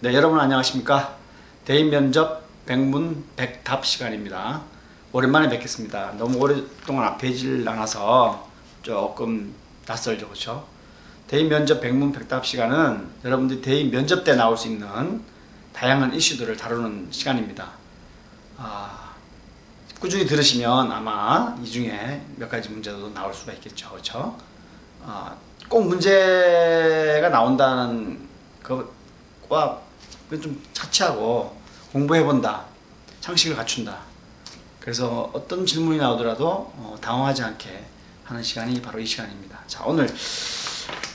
네, 여러분 안녕하십니까? 대인 면접 백문 백답 시간입니다. 오랜만에 뵙겠습니다. 너무 오랫동안 앞에 질 않아서 조금 낯설죠, 그렇죠? 대인 면접 백문 백답 시간은 여러분들이 대인 면접 때 나올 수 있는 다양한 이슈들을 다루는 시간입니다. 아, 꾸준히 들으시면 아마 이 중에 몇 가지 문제도 나올 수가 있겠죠, 그렇죠? 아, 꼭 문제가 나온다는 것과 좀 차치하고 공부해본다, 상식을 갖춘다. 그래서 어떤 질문이 나오더라도 어, 당황하지 않게 하는 시간이 바로 이 시간입니다. 자, 오늘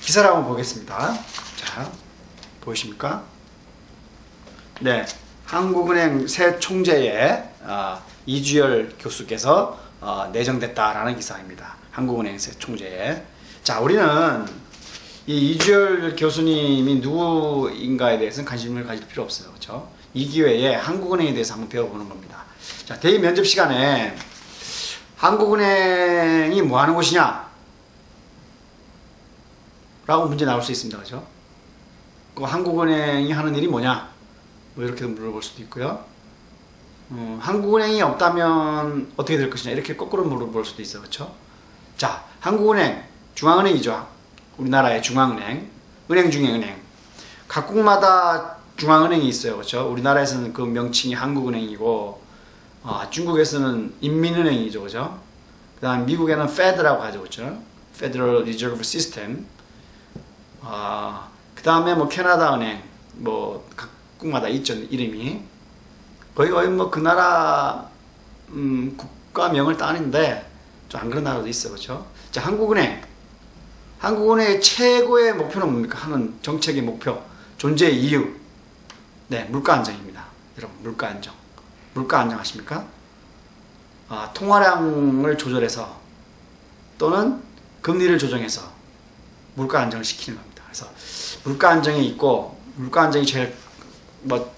기사를 한번 보겠습니다. 자, 보이십니까? 네, 한국은행 새 총재에 어, 이주열 교수께서 어, 내정됐다라는 기사입니다. 한국은행 새 총재에. 자, 우리는 이 이주열 교수님이 누구인가에 대해서는 관심을 가질 필요 없어요. 그렇죠? 이 기회에 한국은행에 대해서 한번 배워보는 겁니다. 자, 대입 면접 시간에 한국은행이 뭐 하는 곳이냐? 라고 문제 나올 수 있습니다. 그죠? 그 한국은행이 하는 일이 뭐냐? 뭐 이렇게 물어볼 수도 있고요. 어, 한국은행이 없다면 어떻게 될 것이냐? 이렇게 거꾸로 물어볼 수도 있어요. 그렇죠? 자, 한국은행, 중앙은행이죠. 우리나라의 중앙은행, 은행 중에 은행. 각국마다 중앙은행이 있어요. 그렇죠? 우리나라에서는 그 명칭이 한국은행이고 어, 중국에서는 인민은행이죠. 그죠? 그다음 미국에는 Fed라고 하죠. 그죠? Federal Reserve System. 아, 그다음에 뭐 캐나다 은행 뭐 각국마다 있죠. 이름이. 거의 거의 뭐 그 나라 음, 국가명을 따는데 좀 안 그런 나라도 있어요. 그렇죠? 자, 한국은행. 한국은행의 최고의 목표는 뭡니까? 하는 정책의 목표, 존재의 이유. 네, 물가 안정입니다. 여러분, 물가 안정. 물가 안정하십니까? 아, 통화량을 조절해서 또는 금리를 조정해서 물가 안정을 시키는 겁니다. 그래서 물가 안정이 있고 물가 안정이 제일 뭐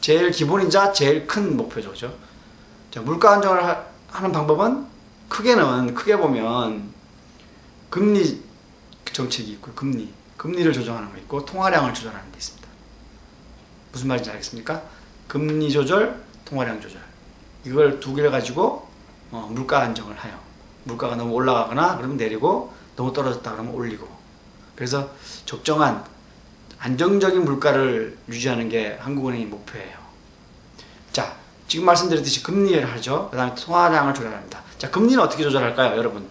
제일 기본이자 제일 큰 목표죠, 그죠? 자, 물가 안정을 하, 하는 방법은 크게는 크게 보면 금리 정책이 있고 금리 금리를 조정하는 거 있고 통화량을 조절하는 게 있습니다. 무슨 말인지 알겠습니까? 금리 조절, 통화량 조절 이걸 두 개를 가지고 어, 물가 안정을 하여 물가가 너무 올라가거나 그러면 내리고 너무 떨어졌다 그러면 올리고 그래서 적정한 안정적인 물가를 유지하는 게 한국은행의 목표예요. 자, 지금 말씀드렸듯이 금리를 하죠. 그 다음에 통화량을 조절합니다. 자, 금리는 어떻게 조절할까요, 여러분?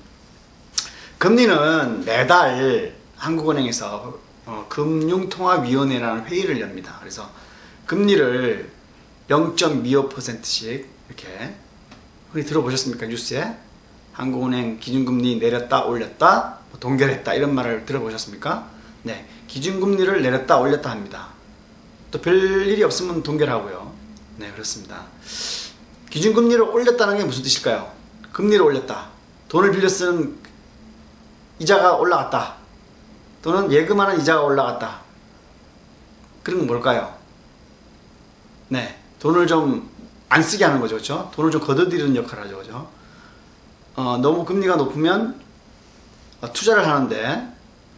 금리는 매달 한국은행에서 어, 금융통화위원회라는 회의를 엽니다. 그래서 금리를 0.25%씩 이렇게 흔히 들어보셨습니까? 뉴스에 한국은행 기준금리 내렸다 올렸다 뭐 동결했다 이런 말을 들어보셨습니까? 네, 기준금리를 내렸다 올렸다 합니다. 또 별일이 없으면 동결하고요. 네, 그렇습니다. 기준금리를 올렸다는 게 무슨 뜻일까요? 금리를 올렸다. 돈을 빌려 쓴 이자가 올라갔다. 또는 예금하는 이자가 올라갔다. 그런 건 뭘까요? 네. 돈을 좀 안 쓰게 하는 거죠. 그렇죠? 돈을 좀 걷어들이는 역할을 하죠. 그렇죠? 어, 너무 금리가 높으면 어, 투자를 하는데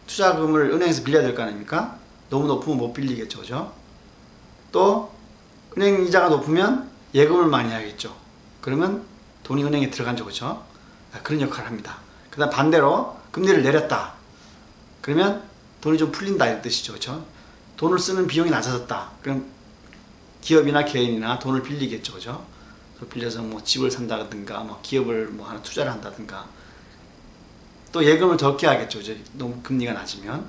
투자금을 은행에서 빌려야 될 거 아닙니까? 너무 높으면 못 빌리겠죠. 그렇죠? 또 은행 이자가 높으면 예금을 많이 해야겠죠. 그러면 돈이 은행에 들어간죠. 그렇죠? 그런 역할을 합니다. 그 다음 반대로 금리를 내렸다. 그러면 돈이 좀 풀린다 이런 뜻이죠. 그렇죠? 돈을 쓰는 비용이 낮아졌다. 그럼 기업이나 개인이나 돈을 빌리겠죠. 그죠? 빌려서 뭐 집을 산다든가 뭐 기업을 뭐 하나 투자를 한다든가 또 예금을 적게 하겠죠. 이제 너무 금리가 낮으면.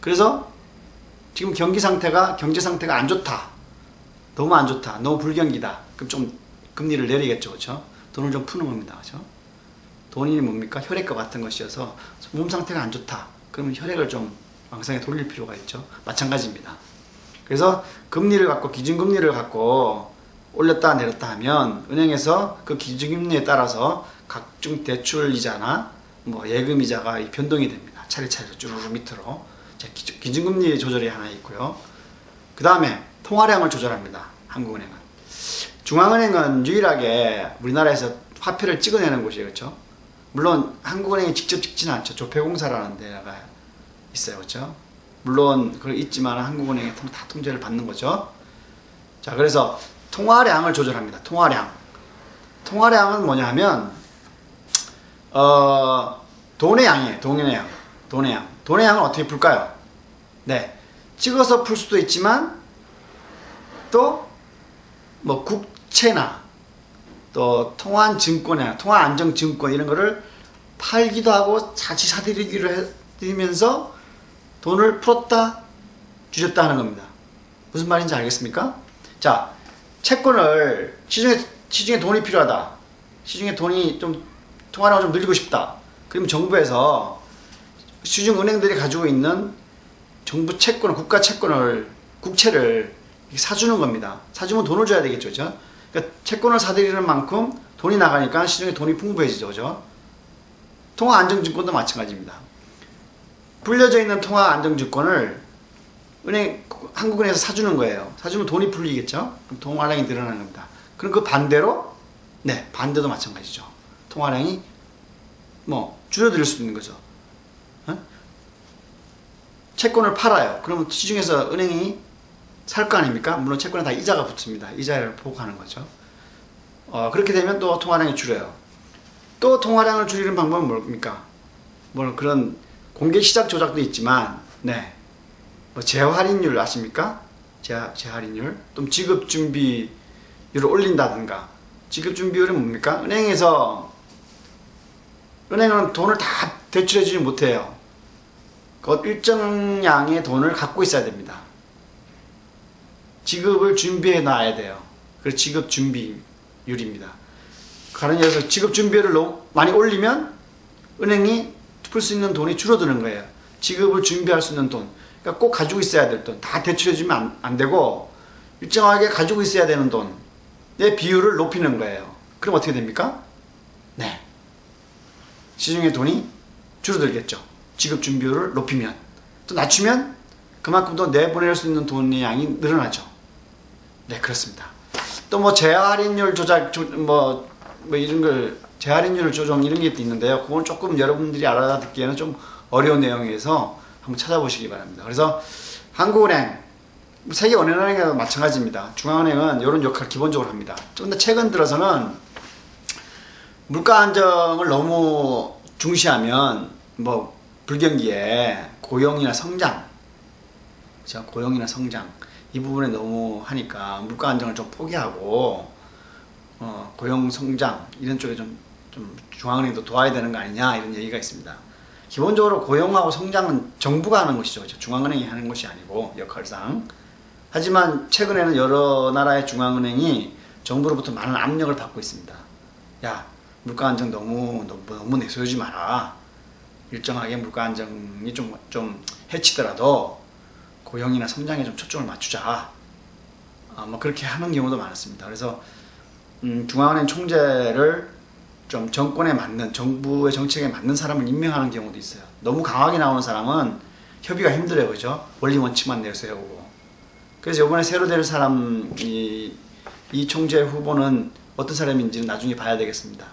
그래서 지금 경기 상태가 경제 상태가 안 좋다. 너무 안 좋다. 너무 불경기다. 그럼 좀 금리를 내리겠죠. 그렇죠? 돈을 좀 푸는 겁니다. 그렇죠? 돈이 뭡니까? 혈액과 같은 것이어서 몸 상태가 안 좋다. 그러면 혈액을 좀 왕성에 돌릴 필요가 있죠. 마찬가지입니다. 그래서 금리를 갖고 기준금리를 갖고 올렸다 내렸다 하면 은행에서 그 기준금리에 따라서 각종 대출 이자나 뭐 예금 이자가 변동이 됩니다. 차례차례 쭉 밑으로 기준금리 조절이 하나 있고요. 그 다음에 통화량을 조절합니다. 한국은행은 중앙은행은 유일하게 우리나라에서 화폐를 찍어내는 곳이에요. 그렇죠? 물론 한국은행이 직접 찍지는 않죠. 조폐공사라는 데가 있어요. 그렇죠? 물론 그걸 있지만 한국은행에 통- 다 통제를 받는 거죠. 자, 그래서 통화량을 조절합니다. 통화량. 통화량은 뭐냐 하면 어, 돈의 양이에요. 돈의 양. 돈의 양. 돈의 양을 어떻게 풀까요? 네. 찍어서 풀 수도 있지만 또 뭐 국채나 또 통화 증권이나 통화 안정 증권 이런 거를 팔기도 하고 자치 사들이기를 해드리면서 돈을 풀었다 줄였다 하는 겁니다. 무슨 말인지 알겠습니까? 자, 채권을 시중에 시중에 돈이 필요하다. 시중에 돈이 좀 통화량을 좀 늘리고 싶다. 그러면 정부에서 시중 은행들이 가지고 있는 정부 채권을 국가 채권을 국채를 사주는 겁니다. 사주면 돈을 줘야 되겠죠, 그죠? 그러니까 채권을 사들이는 만큼 돈이 나가니까 시중에 돈이 풍부해지죠, 그죠? 통화 안정증권도 마찬가지입니다. 불려져 있는 통화 안정증권을 은행 한국은행에서 사주는 거예요. 사주면 돈이 풀리겠죠? 그럼 통화량이 늘어나는 겁니다. 그럼 그 반대로 네 반대도 마찬가지죠. 통화량이 뭐 줄어들 수 있는 거죠. 어? 채권을 팔아요. 그러면 시중에서 은행이 살 거 아닙니까? 물론 채권에 다 이자가 붙습니다. 이자를 보고하는 거죠. 어, 그렇게 되면 또 통화량이 줄어요. 또 통화량을 줄이는 방법은 뭡니까? 뭐 그런 공개 시작 조작도 있지만, 네. 뭐 재할인율 아십니까? 재, 재할인율. 또 지급 준비율을 올린다든가. 지급 준비율은 뭡니까? 은행에서 은행은 돈을 다 대출해주지 못해요. 그 일정량의 돈을 갖고 있어야 됩니다. 지급을 준비해 놔야 돼요. 그래서 지급 준비율입니다. 얘기해서 지급 준비율을 많이 올리면 은행이 풀 수 있는 돈이 줄어드는 거예요. 지급을 준비할 수 있는 돈. 그러니까 꼭 가지고 있어야 될 돈. 다 대출해주면 안, 안 되고 일정하게 가지고 있어야 되는 돈의 비율을 높이는 거예요. 그럼 어떻게 됩니까? 네. 시중의 돈이 줄어들겠죠. 지급 준비율을 높이면. 또 낮추면 그만큼 더 내보낼 수 있는 돈의 양이 늘어나죠. 네, 그렇습니다. 또 뭐 재할인율 조작, 조, 뭐, 뭐 이런 걸, 재할인율 조정 이런 게또 있는데요. 그건 조금 여러분들이 알아듣기에는 좀 어려운 내용이어서 한번 찾아보시기 바랍니다. 그래서 한국은행, 세계 어느 은행에도 마찬가지입니다. 중앙은행은 이런 역할을 기본적으로 합니다. 근데 최근 들어서는 물가 안정을 너무 중시하면 뭐 불경기에 고용이나 성장, 자 고용이나 성장 이 부분에 너무 하니까 물가 안정을 좀 포기하고 어, 고용 성장 이런 쪽에 좀, 좀 중앙은행도 도와야 되는 거 아니냐 이런 얘기가 있습니다. 기본적으로 고용하고 성장은 정부가 하는 것이죠. 그렇죠? 중앙은행이 하는 것이 아니고 역할상. 하지만 최근에는 여러 나라의 중앙은행이 정부로부터 많은 압력을 받고 있습니다. 야, 물가 안정 너무 너무, 너무 내세우지 마라. 일정하게 물가 안정이 좀, 좀 해치더라도 고용이나 성장에 좀 초점을 맞추자. 아, 뭐 그렇게 하는 경우도 많았습니다. 그래서 음, 중앙은행 총재를 좀 정권에 맞는 정부의 정책에 맞는 사람을 임명하는 경우도 있어요. 너무 강하게 나오는 사람은 협의가 힘들어요, 그죠? 원리 원칙만 내세우고. 그래서 이번에 새로 될 사람 이, 이 총재 후보는 어떤 사람인지는 나중에 봐야 되겠습니다.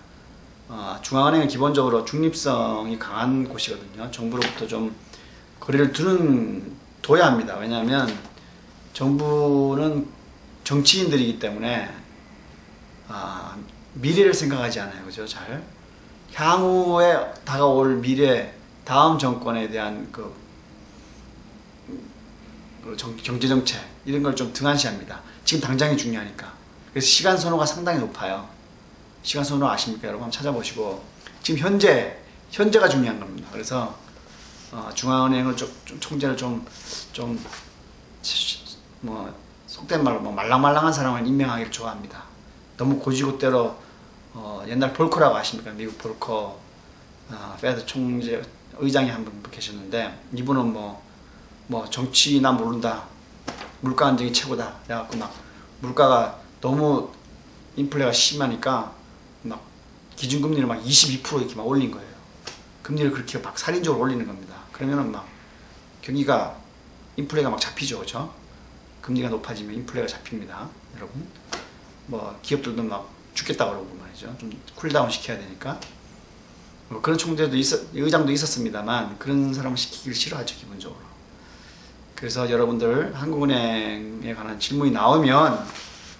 어, 중앙은행은 기본적으로 중립성이 강한 곳이거든요. 정부로부터 좀 거리를 두는 둬야 합니다. 왜냐하면 정부는 정치인들이기 때문에 아, 미래를 생각하지 않아요. 그죠? 잘. 향후에 다가올 미래, 다음 정권에 대한 그, 그 정, 경제정책, 이런 걸 좀 등한시합니다. 지금 당장이 중요하니까. 그래서 시간 선호가 상당히 높아요. 시간 선호 아십니까? 여러분 한번 찾아보시고. 지금 현재, 현재가 중요한 겁니다. 그래서, 어, 중앙은행을 좀, 좀 총재를 좀, 좀, 뭐, 속된 말로 뭐 말랑말랑한 사람을 임명하기를 좋아합니다. 너무 고지고대로 어, 옛날 볼커라고 아십니까? 미국 볼커 어, 페드 총재 의장이 한 분 계셨는데 이분은 뭐, 뭐 정치나 모른다 물가 안정이 최고다 그래갖고 막 물가가 너무 인플레가 심하니까 막 기준금리를 막 22% 이렇게 막 올린 거예요. 금리를 그렇게 막 살인적으로 올리는 겁니다. 그러면은 막 경기가 인플레가 막 잡히죠, 그렇죠? 금리가 높아지면 인플레가 잡힙니다, 여러분. 뭐 기업들도 막 죽겠다 그러고 말이죠. 좀 쿨다운 시켜야 되니까. 뭐 그런 총재도 있었, 의장도 있었습니다만 그런 사람을 시키기를 싫어하죠 기본적으로. 그래서 여러분들 한국은행에 관한 질문이 나오면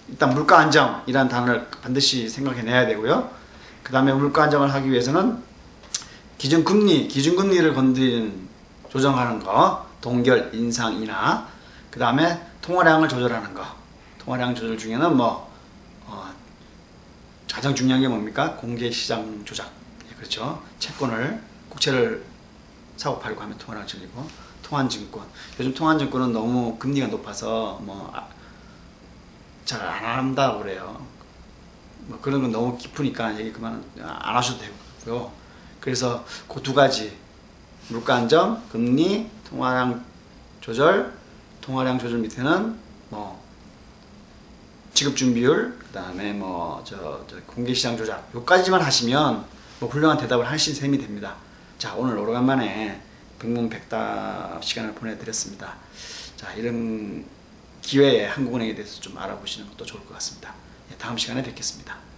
일단 물가 안정이라는 단어를 반드시 생각해내야 되고요. 그 다음에 물가 안정을 하기 위해서는 기준금리, 기준금리를 건드리는 조정하는 거, 동결, 인상, 인하, 그 다음에 통화량을 조절하는 거. 통화량 조절 중에는 뭐 어, 가장 중요한 게 뭡니까? 공개시장 조작. 예, 그렇죠. 채권을 국채를 사고 팔고 하면 통화량 줄이고 통환증권. 요즘 통환증권은 너무 금리가 높아서 뭐잘안 한다고 그래요. 뭐 그런 건 너무 깊으니까 얘기 그만 안 하셔도 되고요. 그래서 그 두 가지 물가 안정, 금리, 통화량 조절, 통화량 조절 밑에는 뭐 지급 준비율, 그 다음에 뭐 저 공개 시장 조작 요까지만 하시면 뭐 훌륭한 대답을 하신 셈이 됩니다. 자 오늘 오래간만에 백문백답 시간을 보내드렸습니다. 자 이런 기회에 한국은행에 대해서 좀 알아보시는 것도 좋을 것 같습니다. 예, 다음 시간에 뵙겠습니다.